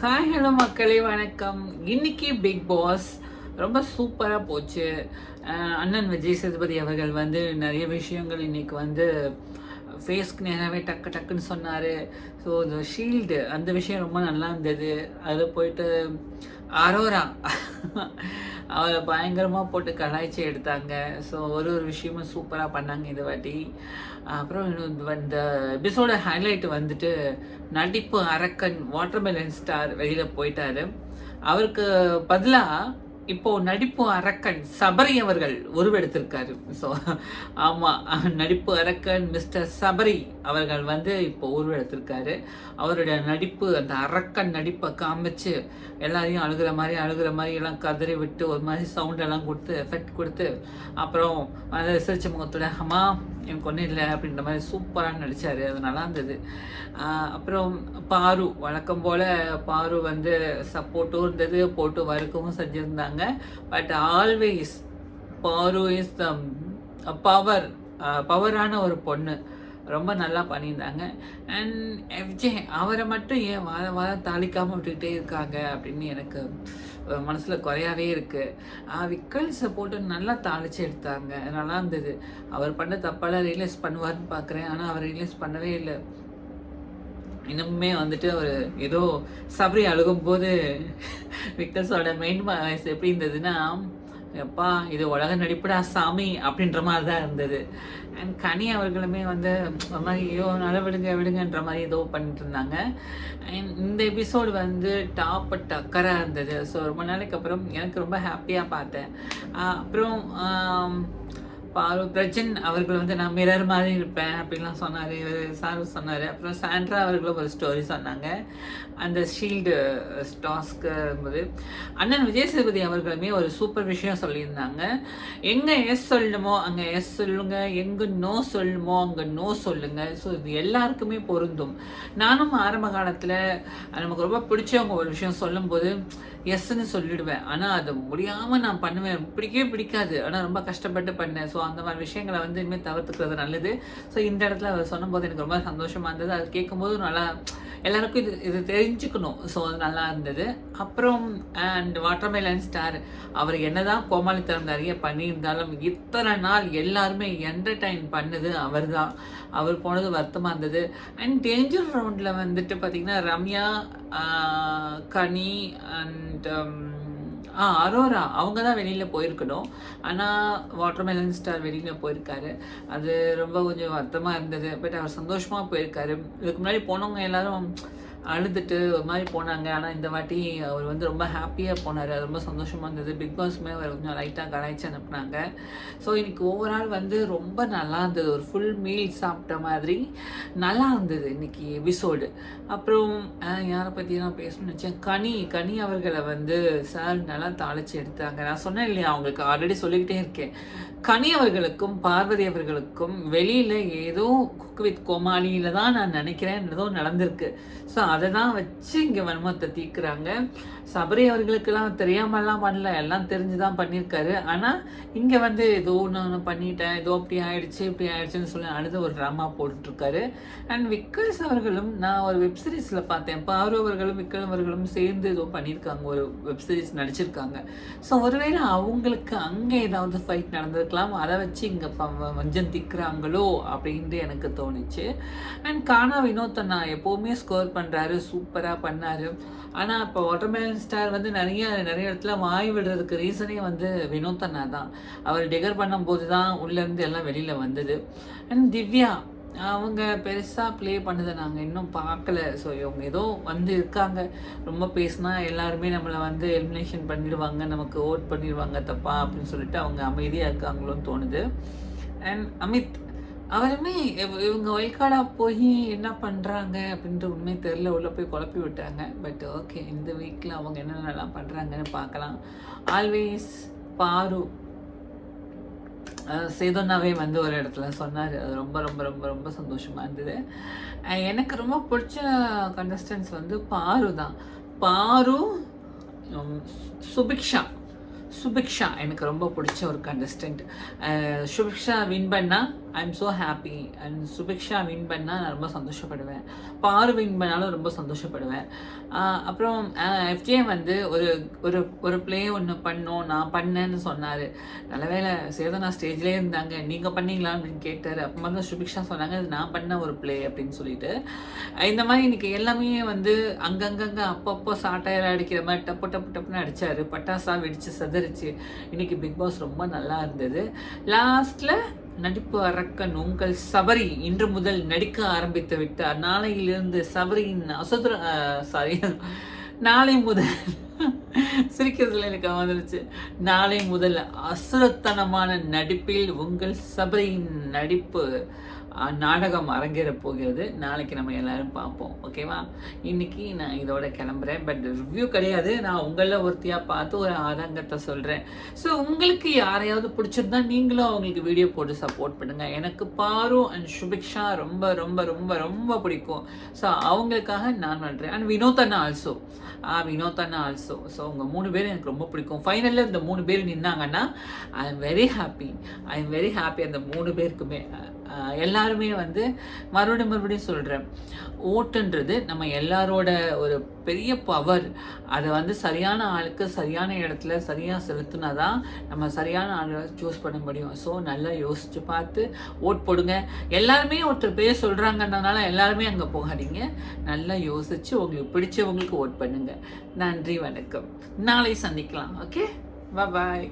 Hi hello மக்களே வணக்கம். இன்னைக்கு பிக் பாஸ் ரொம்ப சூப்பராக போச்சு. அண்ணன் விஜய் சேதுபதி அவர்கள் வந்து நிறைய விஷயங்கள் இன்னைக்கு வந்து ஃபேஸ்க்கு நேராகவே டக்கு டக்குன்னு சொன்னார். ஸோ இந்த ஷீல்டு அந்த விஷயம் ரொம்ப நல்லா இருந்தது. அதில் போயிட்டு அரோரா அவரை பயங்கரமாக போட்டு கலாய்ச்சி எடுத்தாங்க. ஸோ ஒரு ஒரு விஷயமும் சூப்பராக பண்ணாங்க இது வாட்டி. அப்புறம் இன்னும் இந்த எபிசோட ஹைலைட் வந்துட்டு நடிப்பு அரக்கன் வாட்டர்மெலன் ஸ்டார் வெளியில் போயிட்டாரு. அவருக்கு பதிலாக இப்போ நடிப்பு அரக்கன் சபரி அவர்கள் உருவெடுத்திருக்காரு. ஸோ ஆமாம் நடிப்பு அரக்கன் மிஸ்டர் சபரி அவர்கள் வந்து இப்போ உருவெடுத்திருக்காரு. அவருடைய நடிப்பு அந்த அரக்கன் நடிப்பை காமிச்சு எல்லாரையும் அழுகிற மாதிரி அழுகிற மாதிரி எல்லாம் கதறி விட்டு ஒரு மாதிரி சவுண்ட் எல்லாம் கொடுத்து எஃபெக்ட் கொடுத்து அப்புறம் அந்த சிரிச்ச முகத்தோட அம்மா எனக்கு ஒன்றும் இல்லை அப்படின்ற மாதிரி சூப்பராக நடித்தார் அது நல்லா இருந்தது. அப்புறம் பாரு வழக்கம் போல் பாரு வந்து சப்போர்ட்டும் இருந்தது போட்டு வறுக்கவும் செஞ்சுருந்தாங்க. But always Paru is the power பவரான ஒரு பொண்ணு. ரொம்ப நல்லா பண்ணியிருந்தாங்க. அண்ட் எஃப்ஜே அவரை மட்டும் ஏன் வாரம் வாரம் தாளிக்காமல் விட்டுக்கிட்டே இருக்காங்க அப்படின்னு எனக்கு மனசில் குறையாவே இருக்குது விக்கல்ஸை போட்டு நல்லா தாளிச்சு எடுத்தாங்க. நல்லா இருந்தது. அவர் பண்ண தப்பாலாம் ரியலைஸ் பண்ணுவார்னு பார்க்குறேன் ஆனால் அவர் ரியலைஸ் பண்ணவே இல்லை. இன்னுமே வந்துட்டு அவர் ஏதோ சபரி அழுகும்போது விக்டர்ஸோட மெயின் எப்படி இருந்ததுன்னா எப்பா இது உலக நடிப்புடா சாமி அப்படின்ற மாதிரி தான் இருந்தது. அண்ட் கனி அவர்களுமே வந்து ஒரு மாதிரி ஐயோ நல்ல விடுங்க விடுங்கன்ற மாதிரி ஏதோ பண்ணிட்டு இருந்தாங்க அண்ட் இந்த எபிசோடு வந்து டாப் டக்கராக இருந்தது. ஸோ ரொம்ப நாளைக்கு அப்புறம் எனக்கு ரொம்ப ஹாப்பியாக பார்த்தேன். அப்புறம் பாரு பிரஜன் அவர்கள் வந்து நான் மிரர் மாதிரி இருப்பேன் அப்படின்லாம் சொன்னார். சார் சொன்னார். அப்புறம் சாண்ட்ரா அவர்களும் ஒரு ஸ்டோரி சொன்னாங்க. அந்த ஷீல்டு டாஸ்க்கு போது அண்ணன் விஜய் சேதுபதி அவர்களுமே ஒரு சூப்பர் விஷயம் சொல்லியிருந்தாங்க. எங்கே எஸ் சொல்லணுமோ அங்கே எஸ் சொல்லுங்க. எங்கே நோ சொல்லணுமோ அங்கே நோ சொல்லுங்க. ஸோ இது எல்லாருக்குமே பொருந்தும். நானும் ஆரம்ப காலத்தில் நமக்கு ரொம்ப பிடிச்சவங்க ஒரு விஷயம் சொல்லும்போது எஸ்ன்னு சொல்லிடுவேன். ஆனால் அது முடியாமல் நான் பண்ணுவேன். பிடிக்கவே பிடிக்காது. ஆனால் ரொம்ப கஷ்டப்பட்டு பண்ணேன். ஸோ அந்த மாதிரி விஷயங்களை வந்து இனிமேல் தவிர்த்துக்கிறது நல்லது. ஸோ இந்த இடத்துல அவர் சொன்னபோது எனக்கு ரொம்ப சந்தோஷமாக இருந்தது. அது கேட்கும்போது நல்லா எல்லாருக்கும் இது இது தெரிஞ்சுக்கணும். ஸோ அது நல்லா இருந்தது. அப்புறம் அண்ட் வாட்டர்மெலன் ஸ்டார் அவர் என்னதான் கோமாளித்தனம் நிறைய பண்ணியிருந்தாலும் இத்தனை நாள் எல்லாருமே என்டர்டைன் பண்ணது அவர் தான் அவர் போனது வருத்தமாக இருந்தது. அண்ட் டேஞ்சர் ரவுண்டில் வந்துட்டு பார்த்திங்கன்னா ரம்யா கனி அண்ட் ஆ அரோரா அவங்க தான் வெளியில் போயிருக்கணும். ஆனால் வாட்டர்மெலன் ஸ்டார் வெளியில் போயிருக்காரு. அது ரொம்ப கொஞ்சம் வருத்தமாக இருந்தது. பட் அவர் சந்தோஷமாக போயிருக்காரு. இதுக்கு முன்னாடி போனவங்க எல்லாரும் அழுதுட்டு ஒரு மாதிரி போனாங்க. ஆனால் இந்த வாட்டி அவர் வந்து ரொம்ப ஹாப்பியாக போனார். அது ரொம்ப சந்தோஷமாக இருந்தது. பிக் பாஸ்மே அவர் கொஞ்சம் லைட்டாக கலாய்ச்சி அனுப்புனாங்க. ஸோ இன்னைக்கு ஓவரால் வந்து ரொம்ப நல்லா இருந்தது. ஒரு ஃபுல் மீல் சாப்பிட்ட மாதிரி நல்லா இருந்தது இன்னைக்கு எபிசோடு அப்புறம் யாரை பற்றி நான் பேசணும்னு நினச்சேன்? கனி கனி அவர்களை வந்து சார் நல்லா தாளிச்சு எடுத்தாங்க. நான் சொன்னேன் இல்லையா? அவங்களுக்கு ஆல்ரெடி சொல்லிக்கிட்டே இருக்கேன். கனி அவர்களுக்கும் பார்வதி அவர்களுக்கும் வெளியில் ஏதோ குக் வித் கோமாளியில் தான் நான் நினைக்கிறேன். ஏதோ நடந்திருக்கு. ஸோ அதை தான் வச்சு இங்கே வன்மத்தை தீக்குறாங்க. சபரி அவர்களுக்கெல்லாம் தெரியாமலாம் பண்ணல. எல்லாம் தெரிஞ்சு தான் பண்ணியிருக்காரு. ஆனால் இங்கே வந்து ஏதோ நான் பண்ணிட்டேன். ஏதோ அப்படி ஆயிடுச்சு இப்படி ஆயிடுச்சுன்னு சொல்லி அழுது ஒரு ட்ராமா போட்டுட்ருக்காரு. அண்ட் விக்கல்ஸ் அவர்களும் நான் ஒரு வெப்சீரிஸில் பார்த்தேன். பாரு அவர்களும் விக்கல் அவர்களும் சேர்ந்து ஏதோ பண்ணியிருக்காங்க. ஒரு வெப்சீரிஸ் நடிச்சிருக்காங்க. ஸோ ஒருவேளை அவங்களுக்கு அங்கே ஏதாவது ஃபைட் நடந்திருக்கலாம். அதை வச்சு இங்கே வஞ்சம் திக்கிறாங்களோ அப்படின்ட்டு எனக்கு தோணுச்சு. அண்ட் கானா வினோத்தை நான் எப்போவுமே ஸ்கோர் பண்ணுறாரு சூப்பராக பண்ணார். ஆனால் இப்போ வாட்டர்மேலன் ஸ்டார் வந்து நிறைய நிறைய இடத்துல வாய் விடுறதுக்கு ரீசனே வந்து வினோத் அண்ணா தான். அவர் டிகர் பண்ணும்போது தான் உள்ளேருந்து எல்லாம் வெளியில் வந்தது. அண்ட் திவ்யா அவங்க பெருசாக ப்ளே பண்ணதை நாங்கள் இன்னும் பார்க்கல. ஸோ இவங்க ஏதோ வந்து இருக்காங்க. ரொம்ப பேசினா எல்லாருமே நம்மளை வந்து எலிமினேஷன் பண்ணிடுவாங்க நமக்கு ஓட் பண்ணிடுவாங்க தப்பா அப்படின்னு சொல்லிட்டு அவங்க அமைதியாக இருக்காங்களோன்னு தோணுது. அண்ட் அமித் அவருமே இவ- இவங்க வயல்காடாக போய் என்ன பண்ணுறாங்க அப்படின்ற உண்மை தெரில உள்ளே போய் குழப்பி விட்டாங்க. பட் ஓகே இந்த வீக்கில் அவங்க என்னென்னலாம் பண்ணுறாங்கன்னு பார்க்கலாம். ஆல்வேஸ் பாரு. அஹ் சேதோனாவே வந்து ஒரு இடத்துல சொன்னார். அது ரொம்ப ரொம்ப ரொம்ப ரொம்ப சந்தோஷமாக இருந்தது. எனக்கு ரொம்ப பிடிச்ச கண்டஸ்டன்ஸ் வந்து பாரு தான். பாரு சுபிக்ஷா. சுபிக்ஷா எனக்கு ரொம்ப பிடிச்ச ஒரு கண்டஸ்டன்ட் சுபிக்ஷா வின் பண்ணால் I am so happy and Subiksha win பண்ணால் நான் ரொம்ப சந்தோஷப்படுவேன். பாரு வின் பண்ணாலும் ரொம்ப சந்தோஷப்படுவேன். அப்புறம் எஃப்ஜே வந்து ஒரு ஒரு ஒரு ப்ளே ஒன்று பண்ணோம். நான் பண்ணேன்னு சொன்னார். நல்ல வேளை சேதனா ஸ்டேஜ்லேயே இருந்தாங்க. நீங்கள் பண்ணீங்களா அப்படின்னு கேட்டார். அப்போ தான் சுபிக்ஷா சொன்னாங்க இது நான் பண்ண ஒரு ப்ளே அப்படின்னு சொல்லிட்டு. இந்த மாதிரி இன்னைக்கு எல்லாமே வந்து அங்கங்கங்கே அப்பப்போ சாட்டையர் அடிக்கிற மாதிரி டப்பு டப்பு டப்புன்னு அடித்தார் பட்டாசா வெடிச்சு சதறிச்சு. இன்றைக்கி பிக் பாஸ் ரொம்ப நல்லா இருந்தது. லாஸ்ட்டில் நடிப்பு அரக்கன் உங்கள் சபரி இன்று முதல் நடிக்க ஆரம்பித்து விட்டார். நாளையிலிருந்து சபரியின் அசுர சாரி நாளை முதல். சிரிக்கிறதுல எனக்கு வந்துருச்சு நாளை முதல் அசுரத்தனமான நடிப்பில் உங்கள் சபரியின் நடிப்பு நாடகம் அரங்கேற போகிறது. நாளைக்கு நம்ம எல்லோரும் பார்ப்போம். ஓகேவா இன்னைக்கு நான் இதோட கிளம்புறேன். பட் ரிவ்யூ கிடையாது. நான் உங்களில் ஒருத்தியாக பார்த்து ஒரு ஆதங்கத்தை சொல்கிறேன் ஸோ உங்களுக்கு யாரையாவது பிடிச்சிருந்தா நீங்களும் அவங்களுக்கு வீடியோ போட்டு சப்போர்ட் பண்ணுங்கள் எனக்கு பாரு அண்ட் சுபிக்ஷா ரொம்ப ரொம்ப ரொம்ப ரொம்ப பிடிக்கும். ஸோ அவங்களுக்காக நான் பண்ணுறேன் அண்ட் வினோத் அண்ணா ஆல்சோ ஆ வினோத் அண்ணா ஆல்சோ ஸோ உங்கள் மூணு பேரும் எனக்கு ரொம்ப பிடிக்கும். ஃபைனலில் இந்த மூணு பேர் நின்னாங்கன்னா I am very happy I am very happy அந்த மூணு பேருக்குமே. எல்லாருமே வந்து மறுபடியும் மறுபடியும் சொல்கிறேன் ஓட்டுன்றது நம்ம எல்லாரோட ஒரு பெரிய பவர் அதை வந்து சரியான ஆளுக்கு சரியான இடத்துல சரியாக செலுத்தினா தான் நம்ம சரியான ஆளை சூஸ் பண்ண முடியும். ஸோ நல்லா யோசித்து பார்த்து ஓட் போடுங்க. எல்லாருமே ஒருத்தர் பேர் சொல்கிறாங்கன்றதுனால எல்லாருமே அங்கே போகாதீங்க. நல்லா யோசித்து உங்களுக்கு பிடிச்சவங்களுக்கு ஓட் பண்ணுங்கள் நன்றி வணக்கம். நாளை சந்திக்கலாம். Okay bye